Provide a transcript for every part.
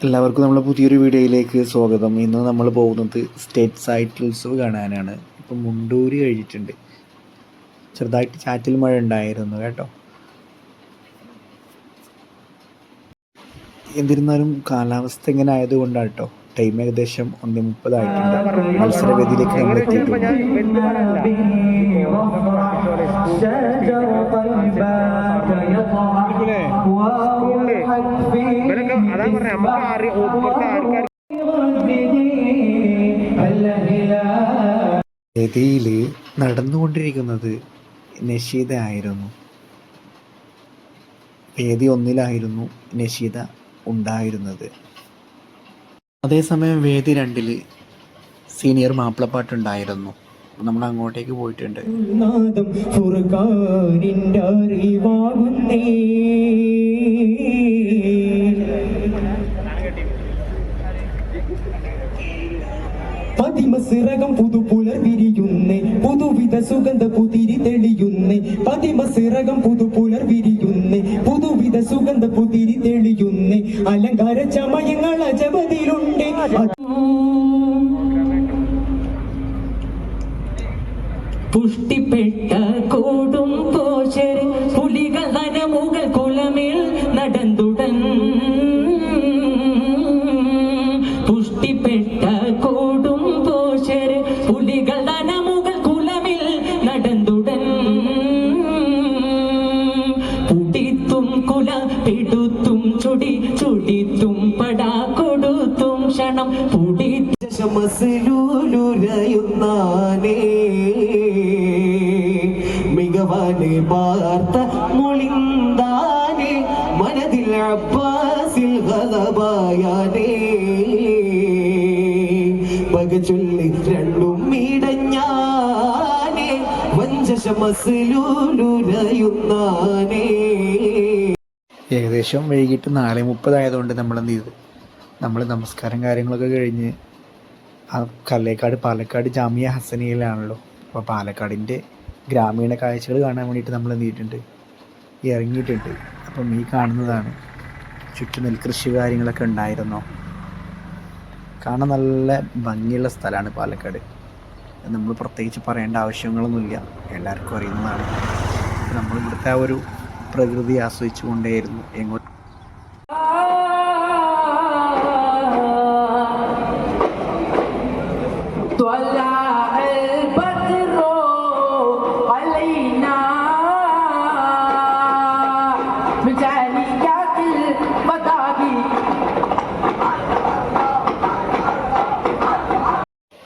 എല്ലാവർക്കും നമ്മളെ പുതിയൊരു വീഡിയോയിലേക്ക് സ്വാഗതം ഇന്ന് നമ്മൾ പോകുന്നത് സ്റ്റേറ്റ് സൈറ്റ് ഉത്സവ് കാണാനാണ് ഇപ്പം മുണ്ടൂര് കഴിഞ്ഞിട്ടുണ്ട് ചെറുതായിട്ട് ചാറ്റിൽ മഴ ഉണ്ടായിരുന്നു കേട്ടോ എന്നിരുന്നാലും കാലാവസ്ഥ ഇങ്ങനെ ആയതുകൊണ്ടാണ് കേട്ടോ ടൈം ഏകദേശം ഒന്നേ മുപ്പതായിട്ടുണ്ട് മത്സരവേദിയിലേക്ക് നമ്മൾ എത്തിയിട്ടുണ്ട് നമുക്ക് ആൾക്കാർ വേദിയിൽ നടന്നുകൊണ്ടിരിക്കുന്നത് നഷീദ ആയിരുന്നു വേദി ഒന്നിലായിരുന്നു നഷീദ ഉണ്ടായിരുന്നത്. അതേസമയം വേദി രണ്ടിൽ സീനിയർ മാപ്പിളപ്പാട്ടുണ്ടായിരുന്നു. നമ്മൾ അങ്ങോട്ടേക്ക് പോയിട്ടുണ്ട്. നാദം സിറകം പുതുപുലർ വിരിയുന്നേ പുതുവിധ സുഗന്ധ പുതിരി തെളിയുന്നേ. പതിമസിറകം പുതുപുലർ വിരിയുന്നേ പുതുവിധ സുഗന്ധ പുതിരി തെളിയുന്നേ. അലങ്കാര ചമയങ്ങൾ അജപതിലുണ്ട് ശമസിലൂലുരയുന്നാനേ മികവാനെ പാർത്ത മൊളിന്താനേ. മനതിൽ അബ്ബാസിൽ ഗലബായാനേ പകചൊല്ലി രണ്ടും മീടഞ്ഞാനേ വഞ്ചശമസിലൂലുരയുന്നാനേ. ഏകദേശം വൈകിട്ട് നാല് മുപ്പതായതുകൊണ്ട് നമ്മൾ എന്ത് ചെയ്തു നമ്മൾ നമസ്കാരം കാര്യങ്ങളൊക്കെ കഴിഞ്ഞ് ആ കല്ലേക്കാട് പാലക്കാട് ജാമിയ ഹസനിയിലാണല്ലോ. അപ്പോൾ പാലക്കാടിന്റെ ഗ്രാമീണ കാഴ്ചകൾ കാണാൻ വേണ്ടിയിട്ട് നമ്മൾ എന്തിയിട്ടുണ്ട് ഇറങ്ങിയിട്ടുണ്ട്. അപ്പം ഈ കാണുന്നതാണ് ചുറ്റും നെൽകൃഷി കാര്യങ്ങളൊക്കെ ഉണ്ടായിരുന്നോ? കാണാൻ നല്ല ഭംഗിയുള്ള സ്ഥലമാണ് പാലക്കാട്. നമ്മൾ പ്രത്യേകിച്ച് പറയേണ്ട ആവശ്യങ്ങളൊന്നുമില്ല. എല്ലാവർക്കും അറിയുന്നതാണ്. നമ്മൾ ഇവിടുത്തെ ആ ഒരു പ്രകൃതി ആസ്വദിച്ചു കൊണ്ടേയിരുന്നു എങ്ങോട്ട്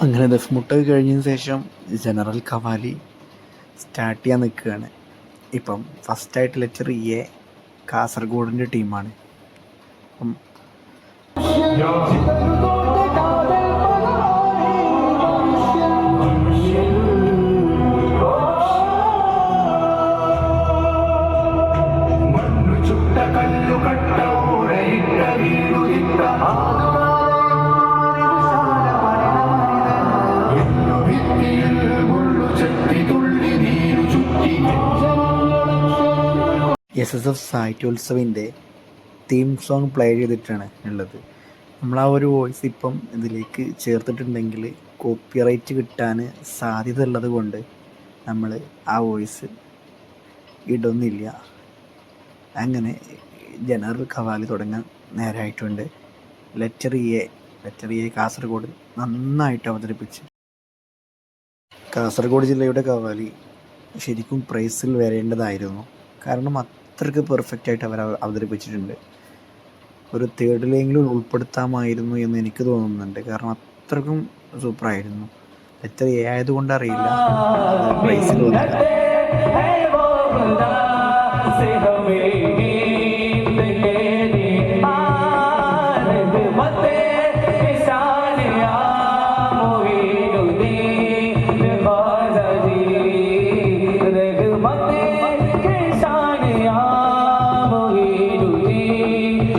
അങ്ങനെ ദഫ്മുട്ട് കഴിഞ്ഞതിന് ശേഷം ജനറൽ കവാലി സ്റ്റാർട്ട് ചെയ്യാൻ നിൽക്കുകയാണ്. ഇപ്പം ഫസ്റ്റായിട്ടുള്ള ചെറിയ കാസർഗോഡിന്റെ ടീമാണ് അപ്പം എസ് എസ് എഫ് സാഹിത്യോത്സവിന്റെ തീം സോങ് പ്ലേ ചെയ്തിട്ടാണ് ഉള്ളത്. നമ്മൾ ആ ഒരു വോയിസ് ഇപ്പം ഇതിലേക്ക് ചേർത്തിട്ടുണ്ടെങ്കിൽ കോപ്പിറൈറ്റ് കിട്ടാൻ സാധ്യത ഉള്ളത് കൊണ്ട് നമ്മൾ ആ വോയിസ് ഇടുന്നില്ല. അങ്ങനെ ജനറൽ കവാലി തുടങ്ങാൻ നേരമായിട്ടുണ്ട് ലെറ്റർ എ ലെറ്റർ കാസർഗോഡ് നന്നായിട്ട് അവതരിപ്പിച്ച്. കാസർഗോഡ് ജില്ലയുടെ കവാലി ശരിക്കും പ്രൈസിൽ വരേണ്ടതായിരുന്നു. കാരണം അത്രയ്ക്ക് പെർഫെക്റ്റ് ആയിട്ട് അവർ അവ- അവതരിപ്പിച്ചിട്ടുണ്ട്. ഒരു തേർഡിലെങ്കിലും ഉൾപ്പെടുത്താമായിരുന്നു എന്ന് എനിക്ക് തോന്നുന്നുണ്ട്. കാരണം അത്രയ്ക്കും സൂപ്പറായിരുന്നു എത്ര എ ആയതുകൊണ്ട് അറിയില്ല.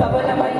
सफल मन